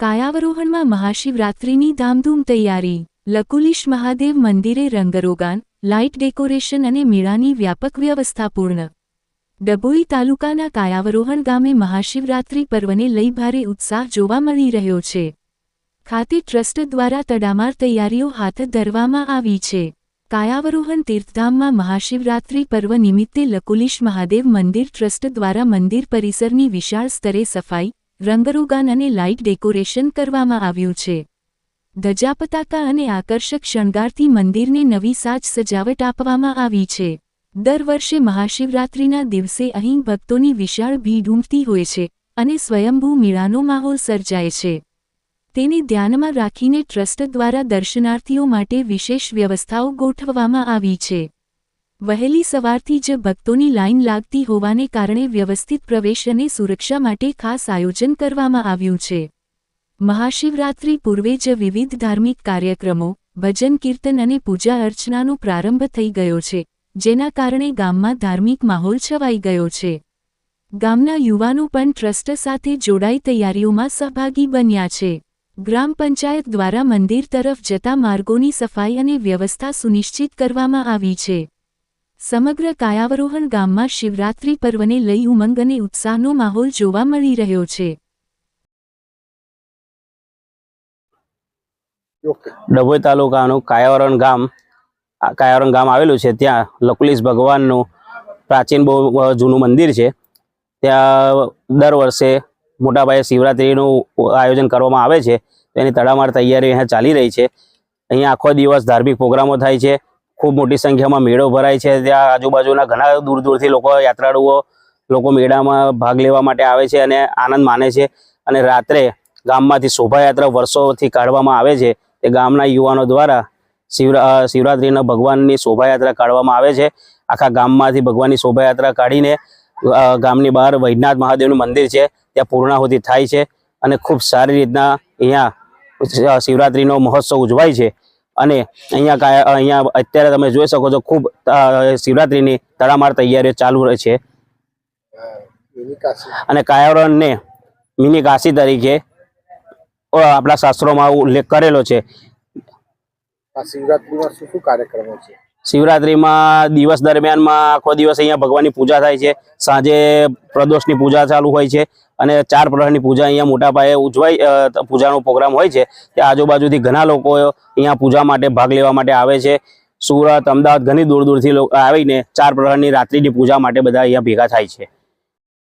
કાયાવરોહણમાં મહાશિવરાત્રિની ધામધૂમ તૈયારી, લકુલિશ મહાદેવ મંદિરે રંગરોગાન, light decoration અને મેળાની વ્યાપક વ્યવસ્થા પૂર્ણ. ડભોઈ તાલુકાના કાયાવરોહણ ગામે મહાશિવરાત્રિ પર્વને લઈ ભારે ઉત્સાહ જોવા મળી રહ્યો છે. ખાતે ટ્રસ્ટ દ્વારા તડામાર તૈયારીઓ હાથ ધરવામાં આવી છે. કાયાવરોહણ તીર્થધામમાં મહાશિવરાત્રિ પર્વ નિમિત્તે લકુલિશ મહાદેવ મંદિર ટ્રસ્ટ દ્વારા મંદિર પરિસરની વિશાળ સ્તરે સફાઈ રંગરોગાન અને લાઇટ ડેકોરેશન કરવામાં આવ્યું છે. ધજાપતાકા અને આકર્ષક શણગારથી મંદિરને નવી સાજ સજાવટ આપવામાં આવી છે. દર વર્ષે મહાશિવરાત્રિના દિવસે અહીં ભક્તોની વિશાળ ભીડ ઉમટતી હોય છે અને સ્વયંભૂ મેળાનો માહોલ સર્જાય છે. તેને ધ્યાનમાં રાખીને ટ્રસ્ટ દ્વારા દર્શનાર્થીઓ માટે વિશેષ વ્યવસ્થાઓ ગોઠવવામાં આવી છે. વહેલી સવારથી જ ભક્તોની લાઇન લાગતી હોવાને કારણે વ્યવસ્થિત પ્રવેશ અને સુરક્ષા માટે ખાસ આયોજન કરવામાં આવ્યું છે. મહાશિવરાત્રિ પૂર્વે જ વિવિધ ધાર્મિક કાર્યક્રમો, ભજન કીર્તન અને પૂજા અર્ચનાનો પ્રારંભ થઈ ગયો છે, જેના કારણે ગામમાં ધાર્મિક માહોલ છવાઈ ગયો છે. ગામના યુવાનો પણ ટ્રસ્ટ સાથે જોડાઈ તૈયારીઓમાં સહભાગી બન્યા છે. ગ્રામ પંચાયત દ્વારા મંદિર તરફ જતા માર્ગોની સફાઈ અને વ્યવસ્થા સુનિશ્ચિત કરવામાં આવી છે. સમગ્ર કાયાવરોહણ ગામમાં શિવરાત્રિ પર્વને લઈ ઉમંગ અને ઉત્સાહનો માહોલ જોવા મળી રહ્યો છે. ડભોઈ તાલુકાનું કાયાવરણ ગામ કાયાવરણ ગામ આવેલું છે. ત્યાં લકુલીશ ભગવાનનું પ્રાચીન બહુ જૂનું મંદિર છે. ત્યાં દર વર્ષે મોટા શિવરાત્રિનું આયોજન કરવામાં આવે છે. તેની તડામાર તૈયારી અહીંયા ચાલી રહી છે. અહીંયા આખો દિવસ ધાર્મિક પ્રોગ્રામો થાય છે. ખૂબ મોટી સંખ્યામાં મેળો ભરાય છે. ત્યાં આજુબાજુના ઘણા દૂર દૂરથી લોકો યાત્રાળુઓ, લોકો મેળામાં ભાગ લેવા માટે આવે છે અને આનંદ માને છે. અને રાત્રે ગામમાંથી શોભાયાત્રા વર્ષોથી કાઢવામાં આવે છે. તે ગામના યુવાનો દ્વારા શિવરા શિવરાત્રિના ભગવાનની શોભાયાત્રા કાઢવામાં આવે છે. આખા ગામમાંથી ભગવાનની શોભાયાત્રા કાઢીને ગામની બહાર વૈદ્યનાથ મહાદેવનું મંદિર છે. ત્યાં પૂર્ણાહુતિ થાય છે અને ખૂબ સારી રીતના અહીંયા શિવરાત્રિનો મહોત્સવ ઉજવાય છે. અને અહીંયા અહીંયા અત્યારે તમે જોઈ શકો છો, ખૂબ શિવરાત્રિની તડામાર તૈયારીઓ ચાલુ રહે છે. અને કાયાવરણને મિની કાશી તરીકે આપણા શાસ્ત્રોમાં ઉલ્લેખ કરેલો છે. શિવરાત્રિમાં શું શું કાર્યક્રમો છે? શિવરાત્રિમાં દિવસ દરમિયાનમાં આખો દિવસ અહીંયા ભગવાનની પૂજા થાય છે. સાંજે પ્રદોષની પૂજા ચાલુ હોય છે અને ચાર પ્રહરની પૂજા અહીંયા મોટા પાયે ઉજવાય પૂજાનો પ્રોગ્રામ હોય છે. તે આજુબાજુથી ઘણા લોકો અહીંયા પૂજા માટે ભાગ લેવા માટે આવે છે. સુરત, અમદાવાદ ઘણી દૂર દૂરથી લોકો આવીને ચાર પ્રહરની રાત્રિની પૂજા માટે બધા અહીંયા ભેગા થાય છે.